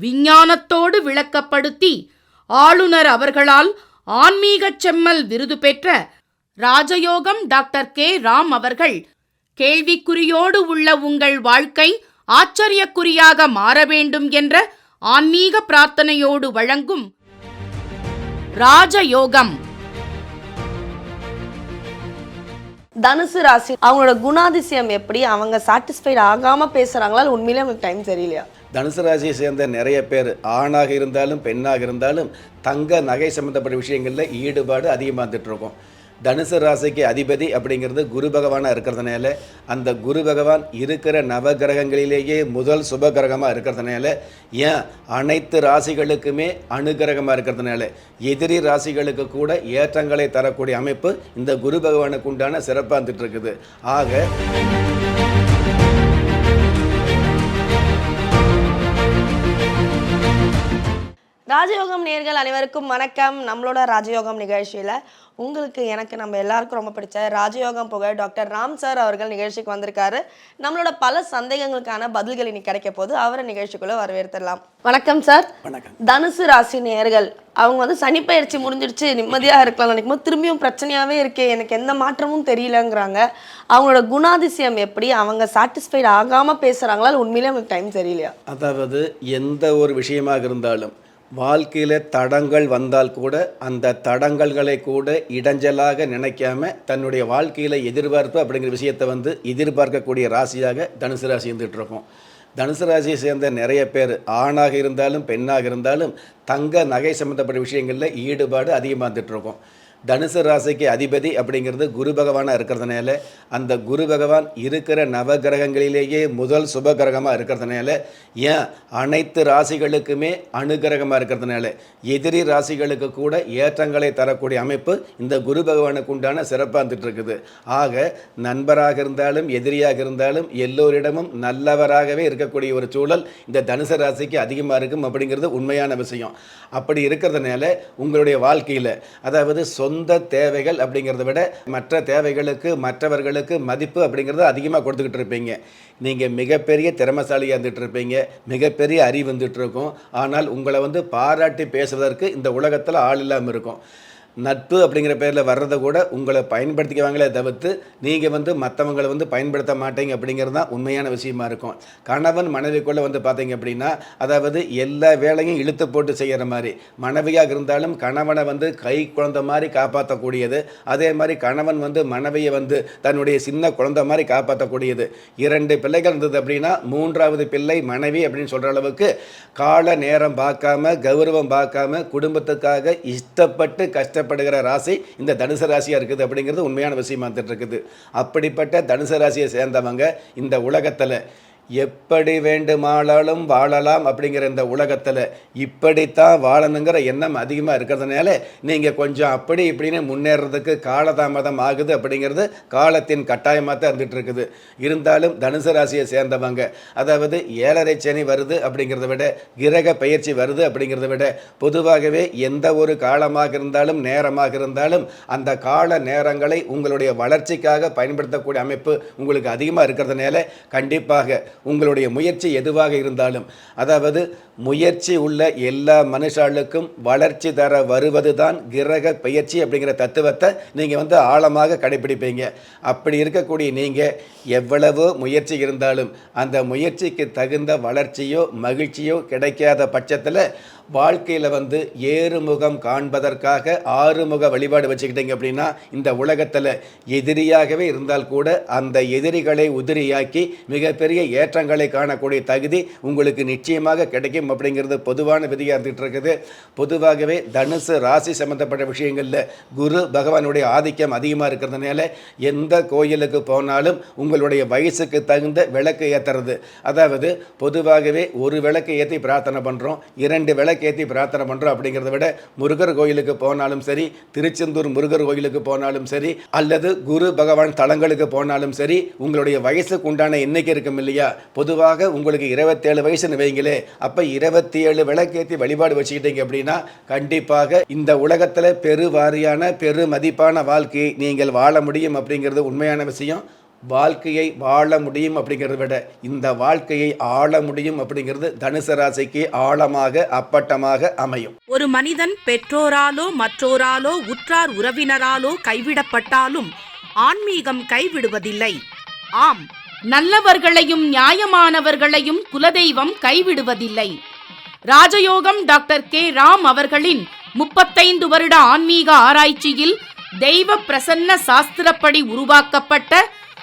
விஞ்ஞானத்தோடு விளக்கப்படுத்தி ஆளுநர் அவர்களால் ஆன்மீகச் செம்மல் விருது பெற்ற ராஜயோகம் டாக்டர் கே. ராம் அவர்கள் கேள்விக்குறியோடு உள்ள உங்கள் வாழ்க்கை ஆச்சரியக்குறியாக மாற வேண்டும் என்ற ஆன்மீக பிரார்த்தனையோடு வழங்கும் ராஜயோகம். தனுசு ராசி அவங்களோட குணாதிசயம் எப்படி? அவங்க சாட்டிஸ்ஃபைட் ஆகாம பேசுறாங்களா உண்மையிலே அவங்களுக்கு டைம் சரியில்லையா? தனுசு ராசியை சேர்ந்த நிறைய பேர் ஆணாக இருந்தாலும் பெண்ணாக இருந்தாலும் தங்க நகை சம்மந்தப்பட்ட விஷயங்களில் ஈடுபாடு அதிகமாக வந்துட்டு இருக்கும் தனுசு ராசிக்கு அதிபதி அப்படிங்கிறது குரு பகவானாக இருக்கிறதுனால அந்த குரு பகவான் இருக்கிற நவகிரகங்களிலேயே முதல் சுப கிரகமாக இருக்கிறதுனால ஏன்? அனைத்து ராசிகளுக்குமே அனுகிரகமாக இருக்கிறதுனால. எதிரி ராசிகளுக்கு கூட ஏற்றங்களை தரக்கூடிய அமைப்பு இந்த குரு பகவானுக்கு உண்டான சிறப்பாக வந்துட்டு இருக்குது ஆக ராஜயோகம் நேர்கள் அனைவருக்கும் வணக்கம். நம்மளோட ராஜயோகம் நிகழ்ச்சியில உங்களுக்கு எனக்கு நம்ம எல்லாருக்கும் ரொம்ப பிடிச்ச ராஜயோகம் புகழ் டாக்டர் ராம் சார் அவர்கள் நிகழ்ச்சிக்கு வந்திருக்காரு. நம்மளோட பல சந்தேகங்களுக்கான பதில்கள் இன்னைக்கு கிடைக்க போது அவரை நிகழ்ச்சிக்குள்ள வரவேற்கலாம். வணக்கம் சார். வணக்கம். தனுசு ராசி நேர்கள் அவங்க வந்து சனிப்பெயர்ச்சி முடிஞ்சிடுச்சு நிம்மதியா இருக்கலாம் நினைக்கும் போது திரும்பியும் பிரச்சனையாவே இருக்கே எனக்கு எந்த மாற்றமும் தெரியலங்கிறாங்க. அவங்களோட குணாதிசயம் எப்படி? அவங்க சாட்டிஸ்ஃபைட் ஆகாம பேசுறாங்களா? இல்ல உண்மையிலே அவங்களுக்கு டைம் சரியில்லையா? அதாவது எந்த ஒரு விஷயமாக இருந்தாலும் வாழ்க்கையில் தடங்கள் வந்தால் கூட அந்த தடங்கல்களை கூட இடைஞ்சலாக நினைக்காம தன்னுடைய வாழ்க்கையில் எதிர்பார்ப்பு அப்படிங்கிற விஷயத்தை வந்து எதிர்பார்க்கக்கூடிய ராசியாக தனுசு ராசி இருந்துகிட்ருக்கோம் தனுசு ராசியை சேர்ந்த நிறைய பேர் ஆணாக இருந்தாலும் பெண்ணாக இருந்தாலும் தங்க நகை சம்மந்தப்பட்ட விஷயங்களில் ஈடுபாடு அதிகமாக இருந்துகிட்ருக்கோம் தனுசு ராசிக்கு அதிபதி அப்படிங்கிறது குரு பகவானாக இருக்கிறதுனால அந்த குரு பகவான் இருக்கிற நவகிரகங்களிலேயே முதல் சுப கிரகமாக இருக்கிறதுனால ஏன்? அனைத்து ராசிகளுக்குமே அணுகிரகமாக இருக்கிறதுனால. எதிரி ராசிகளுக்கு கூட ஏற்றங்களை தரக்கூடிய அமைப்பு இந்த குரு பகவானுக்கு உண்டான சிறப்பாக இருக்குது ஆக நண்பராக இருந்தாலும் எதிரியாக இருந்தாலும் எல்லோரிடமும் நல்லவராகவே இருக்கக்கூடிய ஒரு சூழல் இந்த தனுசு ராசிக்கு அதிகமாக இருக்கும் அப்படிங்கிறது உண்மையான விஷயம். அப்படி இருக்கிறதுனால உங்களுடைய வாழ்க்கையில் அதாவது சொந்த தேவைகள் அப்படிங்கிறத விட மற்ற தேவைகளுக்கு மற்றவர்கள் மற்றவர்களுக்கு மதிப்பு அப்படிங்கிறத அதிகமாக கொடுத்துக்கிட்டு இருப்பீங்க. நீங்கள் மிகப்பெரிய திறமசாலியாக இருந்துகிட்டு இருப்பீங்க மிகப்பெரிய அறிவு வந்துட்டு இருக்கும் ஆனால் உங்களை வந்து பாராட்டி பேசுவதற்கு இந்த உலகத்தில் ஆள் இல்லாமல் இருக்கும். நட்பு அப்படிங்கிற பேரில் வர்றதை கூட உங்களை பயன்படுத்திக்குவாங்களே தவிர்த்து நீங்கள் வந்து மற்றவங்களை வந்து பயன்படுத்த மாட்டீங்க அப்படிங்கிறது தான் உண்மையான விஷயமா இருக்கும். கணவன் மனைவிக்குள்ளே வந்து பார்த்தீங்க அப்படின்னா அதாவது எல்லா வேலையும் இழுத்து போட்டு செய்கிற மாதிரி. மனைவியாக இருந்தாலும் கணவனை வந்து கை குழந்த மாதிரி காப்பாற்றக்கூடியது அதே மாதிரி கணவன் வந்து மனைவியை வந்து தன்னுடைய சின்ன குழந்த மாதிரி காப்பாற்றக்கூடியது இரண்டு பிள்ளைகள் இருந்தது அப்படின்னா மூன்றாவது பிள்ளை மனைவி அப்படின்னு சொல்கிற அளவுக்கு கால நேரம் பார்க்காம கௌரவம் பார்க்காம குடும்பத்துக்காக இஷ்டப்பட்டு கஷ்டப்படுகிற ராசி இந்த தனுசு ராசியாக இருக்குது அப்படிங்கிறது உண்மையான விஷயமா வந்துட்டு இருக்குது அப்படிப்பட்ட தனுசு ராசியை சேர்ந்தவங்க இந்த உலகத்தில் எப்படி வேண்டுமானாலும் வாழலாம் அப்படிங்கிற இந்த உலகத்தில் இப்படித்தான் வாழணுங்கிற எண்ணம் அதிகமாக இருக்கிறதுனால நீங்கள் கொஞ்சம் அப்படி இப்படின்னு முன்னேறதுக்கு காலதாமதம் ஆகுது அப்படிங்கிறது காலத்தின் கட்டாயமாக தான் இருந்துகிட்டு இருக்குது. இருந்தாலும் தனுசு ராசியை சேர்ந்தவங்க அதாவது ஏழரை சனி வருது அப்படிங்கிறத விட கிரக பயிற்சி வருது அப்படிங்கிறத விட பொதுவாகவே எந்த ஒரு காலமாக இருந்தாலும் நேரமாக இருந்தாலும் அந்த கால நேரங்களை உங்களுடைய வளர்ச்சிக்காக பயன்படுத்தக்கூடிய அமைப்பு உங்களுக்கு அதிகமாக இருக்கிறதுனால கண்டிப்பாக உங்களுடைய முயற்சி எதுவாக இருந்தாலும் அதாவது முயற்சி உள்ள எல்லா மனுஷாளுக்கும் வளர்ச்சி தர வருவது தான் கிரக பயிற்சி அப்படிங்கிற தத்துவத்தை நீங்கள் வந்து ஆழமாக கடைபிடிப்பீங்க. அப்படி இருக்கக்கூடிய நீங்கள் எவ்வளவோ முயற்சி இருந்தாலும் அந்த முயற்சிக்கு தகுந்த வளர்ச்சியோ மகிழ்ச்சியோ கிடைக்காத பட்சத்தில் வாழ்க்கையில் வந்து ஏறுமுகம் காண்பதற்காக ஆறுமுக வழிபாடு வச்சுக்கிட்டீங்க அப்படின்னா இந்த உலகத்தில் எதிரியாகவே இருந்தால் கூட அந்த எதிரிகளை உதிரியாக்கி மிகப்பெரிய ஏற்றங்களை காணக்கூடிய தகுதி உங்களுக்கு நிச்சயமாக கிடைக்கும் அப்படிங்கிறது பொதுவான விதியாக இருந்துகிட்டு இருக்குது பொதுவாகவே தனுசு ராசி சம்பந்தப்பட்ட விஷயங்களில் குரு பகவானுடைய ஆதிக்கம் அதிகமாக இருக்கிறதுனால எந்த கோயிலுக்கு போனாலும் உங்களுடைய வயசுக்கு தகுந்த விளக்கு ஏற்றுறது அதாவது பொதுவாகவே ஒரு விளக்கு ஏற்றி பிரார்த்தனை பண்ணுறோம் இரண்டு விளக்கு விளக்கேற்றி பிரார்த்தனை பண்ணுறோம் அப்படிங்கிறத விட முருகர் கோயிலுக்கு போனாலும் சரி திருச்செந்தூர் முருகர் கோயிலுக்கு போனாலும் சரி அல்லது குரு பகவான் தலங்களுக்கு போனாலும் சரி உங்களுடைய வயசுக்கு உண்டான எண்ணிக்கை இருக்கும் இல்லையா? பொதுவாக உங்களுக்கு இருபத்தேழு வயசுன்னு வைங்களே அப்போ இருபத்தி ஏழு விளக்கேற்றி வழிபாடு வச்சுக்கிட்டீங்க அப்படின்னா கண்டிப்பாக இந்த உலகத்தில் பெருவாரியான பெரு மதிப்பான வாழ்க்கையை நீங்கள் வாழ முடியும் அப்படிங்கிறது உண்மையான விஷயம். வாழ்க்கையை வாழ முடியும் அப்படிங்கிறத விட இந்த வாழ்க்கையை ஆள முடியும் அப்படிங்கிறது தனுசு ராசிக்கு ஆழமாக அப்பட்டமாக அமையும். ஒரு மனிதன் பெற்றோராலோ மற்றோராலோ உற்றார் உறவினராலோ கைவிடப்பட்டாலும் ஆன்மீகம் கைவிடுவதில்லை. ஆம் நல்லவர்களையும் நியாயமானவர்களையும் குலதெய்வம் கைவிடுவதில்லை. ராஜயோகம் டாக்டர் கே. ராம் அவர்களின் முப்பத்தைந்து வருட ஆன்மீக ஆராய்ச்சியில் தெய்வ பிரசன்ன சாஸ்திரப்படி உருவாக்கப்பட்ட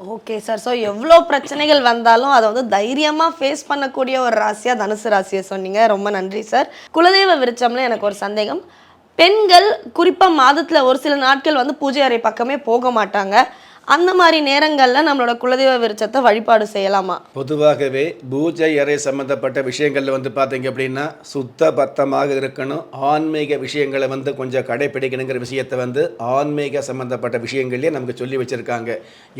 ஓகே சார் ஸோ எவ்வளோ பிரச்சனைகள் வந்தாலும் அதை வந்து தைரியமாக ஃபேஸ் பண்ணக்கூடிய ஒரு ராசியாக தனுசு ராசியை சொன்னீங்க. ரொம்ப நன்றி சார் குலதெய்வ விருச்சம்ல எனக்கு ஒரு சந்தேகம். பெண்கள் குறிப்பாக மாதத்தில் ஒரு சில நாட்கள் வந்து பூஜை அறை பக்கமே போக மாட்டாங்க. அந்த மாதிரி நேரங்களில் நம்மளோட குலதெய்வ விருச்சத்தை வழிபாடு செய்யலாமா? பொதுவாகவே பூஜை அறை சம்மந்தப்பட்ட விஷயங்களில் வந்து பார்த்தீங்க அப்படின்னா சுத்த பத்தமாக இருக்கணும். ஆன்மீக விஷயங்களை வந்து கொஞ்சம் கடைப்பிடிக்கணுங்கிற விஷயத்தை வந்து ஆன்மீக சம்மந்தப்பட்ட விஷயங்கள்லேயே நமக்கு சொல்லி வச்சுருக்காங்க.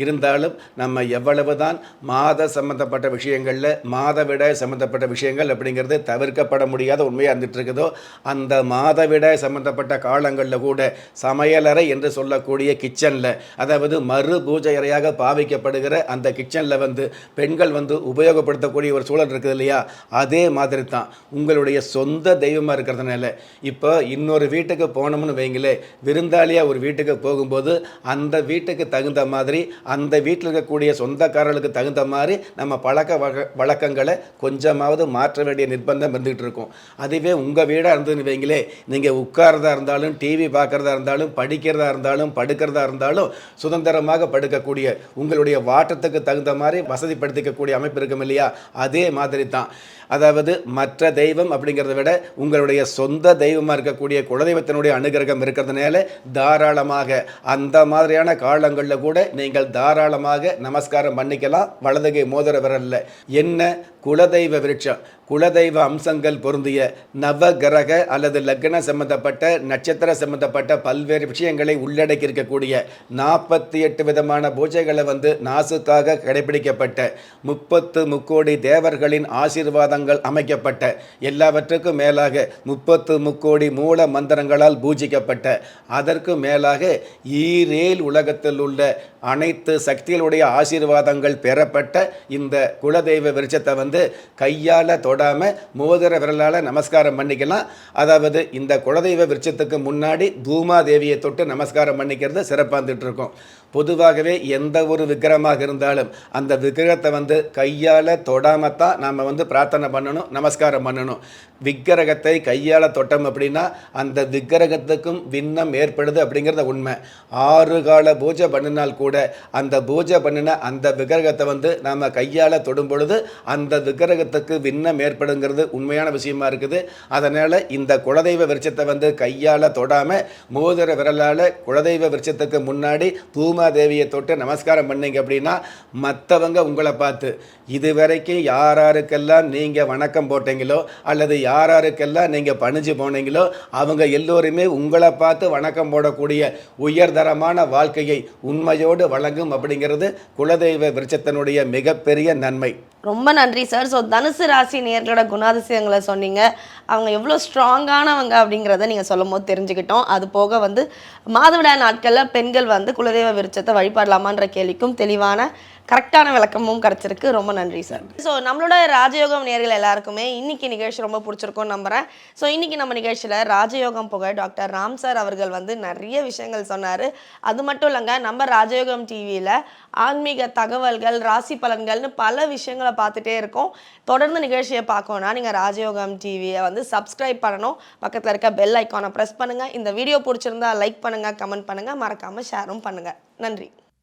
இருந்தாலும் நம்ம எவ்வளவு தான் மாத சம்மந்தப்பட்ட விஷயங்களில் மாதவிடாய் சம்மந்தப்பட்ட விஷயங்கள் அப்படிங்கிறது தவிர்க்கப்பட முடியாத உண்மையாக இருந்துட்டு இருக்குதோ அந்த மாதவிடாய் சம்மந்தப்பட்ட காலங்களில் கூட சமையலறை என்று சொல்லக்கூடிய கிச்சனில் அதாவது மறு பூஜை அறையாக பாவிக்கப்படுகிற அந்த கிச்சனில் வந்து பெண்கள் வந்து உபயோகப்படுத்தக்கூடிய ஒரு சூழல் இருக்குது இல்லையா? அதே மாதிரி தான் உங்களுடைய சொந்த தெய்வமாக இருக்கிறதுனால. இப்போ இன்னொரு வீட்டுக்கு போனோம்னு வைங்களே விருந்தாளியாக ஒரு வீட்டுக்கு போகும்போது அந்த வீட்டுக்கு தகுந்த மாதிரி அந்த வீட்டில் இருக்கக்கூடிய சொந்தக்காரர்களுக்கு தகுந்த மாதிரி நம்ம பழக்க வழ வழக்கங்களை கொஞ்சமாவது மாற்ற வேண்டிய நிர்பந்தம் இருந்துகிட்டு இருக்கும். அதுவே உங்கள் வீடாக இருந்ததுன்னு வைங்களே நீங்கள் உட்கார்றதா இருந்தாலும் டிவி பார்க்குறதா இருந்தாலும் படிக்கிறதா இருந்தாலும் படுக்கிறதா இருந்தாலும் சுதந்திரமாக படுக்கக்கூடிய உங்களுடைய வாட்டத்துக்கு தகுந்த மாதிரி வசதிப்படுத்திக்கக்கூடிய அமைப்பு இருக்கும் இல்லையா? அதே மாதிரி தான் அதாவது மற்ற தெய்வம் அப்படிங்கிறத விட உங்களுடைய சொந்த தெய்வமாக இருக்கக்கூடிய குலதெய்வத்தினுடைய அனுகிரகம் இருக்கிறதுனால தாராளமாக அந்த மாதிரியான காலங்களில் கூட நீங்கள் தாராளமாக நமஸ்காரம் பண்ணிக்கலாம். வலதுகை மோதிர விரல்ல. என்ன? குலதெய்வ விருட்சம். குலதெய்வ அம்சங்கள் பொருந்திய நவகிரக அல்லது லக்ன சம்பந்தப்பட்ட நட்சத்திர சம்பந்தப்பட்ட பல்வேறு விஷயங்களை உள்ளடக்கி இருக்கக்கூடிய நாற்பத்தி எட்டு விதமான பூஜைகளை வந்து நாசுக்காக கடைபிடிக்கப்பட்ட முப்பத்து முக்கோடி தேவர்களின் ஆசீர்வாதங்கள் அமைக்கப்பட்ட எல்லாவற்றுக்கும் மேலாக முப்பத்து முக்கோடி மூல மந்திரங்களால் பூஜிக்கப்பட்ட அதற்கு மேலாக ஈரேல் உலகத்தில் உள்ள அனைத்து சக்திகளுடைய ஆசீர்வாதங்கள் பெறப்பட்ட இந்த குலதெய்வ விருட்சத்தை வந்து வந்து கையால் தொடாமல் மோதிர விரலால் நமஸ்காரம் பண்ணிக்கலாம். அதாவது இந்த குலதெய்வ விருட்சத்துக்கு முன்னாடி பூமாதேவியை தொட்டு நமஸ்காரம் பண்ணிக்கிறது சிறப்பாக இருந்துட்டு இருக்கும். பொதுவாகவே எந்த ஒரு விக்கிரமாக இருந்தாலும் அந்த விக்கிரகத்தை வந்து கையால் தொடாமல் தான் நாம் வந்து பிரார்த்தனை பண்ணணும் நமஸ்காரம் பண்ணணும். விக்கிரகத்தை கையால் தொட்டோம் அப்படின்னா அந்த விக்கிரகத்துக்கும் விண்ணம் ஏற்படுது அப்படிங்கிறத உண்மை. ஆறு கால பூஜை பண்ணினால் கூட அந்த பூஜை பண்ணின அந்த விக்கிரகத்தை வந்து நாம் கையால் தொடும் பொழுது அந்த விக்கிரகத்துக்கு விண்ணம் ஏற்படுங்கிறது உண்மையான விஷயமா இருக்குது. அதனால் இந்த குலதெய்வ விருட்சத்தை வந்து கையால் தொடாமல் மோதிர விரலால் குலதெய்வ விருட்சத்துக்கு முன்னாடி தேவியை தொட்டு நமஸ்காரம் பண்ணீங்க அப்படின்னா மற்றவங்க உங்களை பார்த்து இதுவரைக்கும் யாராருக்கெல்லாம் நீங்கள் வணக்கம் போட்டீங்களோ அல்லது யாராருக்கெல்லாம் நீங்கள் பணிஞ்சு போனீங்களோ அவங்க எல்லோருமே உங்களை பார்த்து வணக்கம் போடக்கூடிய உயர்தரமான வாழ்க்கையை உண்மையோடு வழங்கும் அப்படிங்கிறது குலதெய்வ விருட்சத்தினுடைய மிகப்பெரிய நன்மை. ரொம்ப நன்றி சார். ஸோ தனுசு ராசி நேர்களோட குணாதிசயங்களை சொன்னீங்க. அவங்க எவ்வளோ ஸ்ட்ராங்கானவங்க அப்படிங்கிறத நீங்கள் சொல்லும் போது தெரிஞ்சுக்கிட்டோம். அது போக வந்து மாதவிடாய் நாட்களில் பெண்கள் வந்து குலதெய்வ விருட்சத்தை வழிபடலாமான்ற கேள்விக்கும் தெளிவான கரெக்டான விளக்கமும் கிடச்சிருக்கு. ரொம்ப நன்றி சார் ஸோ நம்மளோட ராஜயோகம் நேர்கள் எல்லாருக்குமே இன்னைக்கு நிகழ்ச்சி ரொம்ப பிடிச்சிருக்கும்னு நம்புகிறேன் ஸோ இன்னைக்கு நம்ம நிகழ்ச்சியில் ராஜயோகம் புகழ் டாக்டர் ராம் சார் அவர்கள் வந்து நிறைய விஷயங்கள் சொன்னார். அது மட்டும் இல்லைங்க நம்ம ராஜயோகம் டிவியில் ஆன்மீக தகவல்கள் ராசி பலன்கள்னு பல விஷயங்களை பார்த்துட்டே இருக்கோம். தொடர்ந்து நிகழ்ச்சியை பார்க்கணும்னா நீங்கள் ராஜயோகம் டிவியை வந்து சப்ஸ்கிரைப் பண்ணணும். பக்கத்தில் இருக்க பெல் ஐக்கானை ப்ரெஸ் பண்ணுங்கள் இந்த வீடியோ பிடிச்சிருந்தா லைக் பண்ணுங்கள் கமெண்ட் பண்ணுங்கள் மறக்காமல் ஷேரும் பண்ணுங்கள் நன்றி.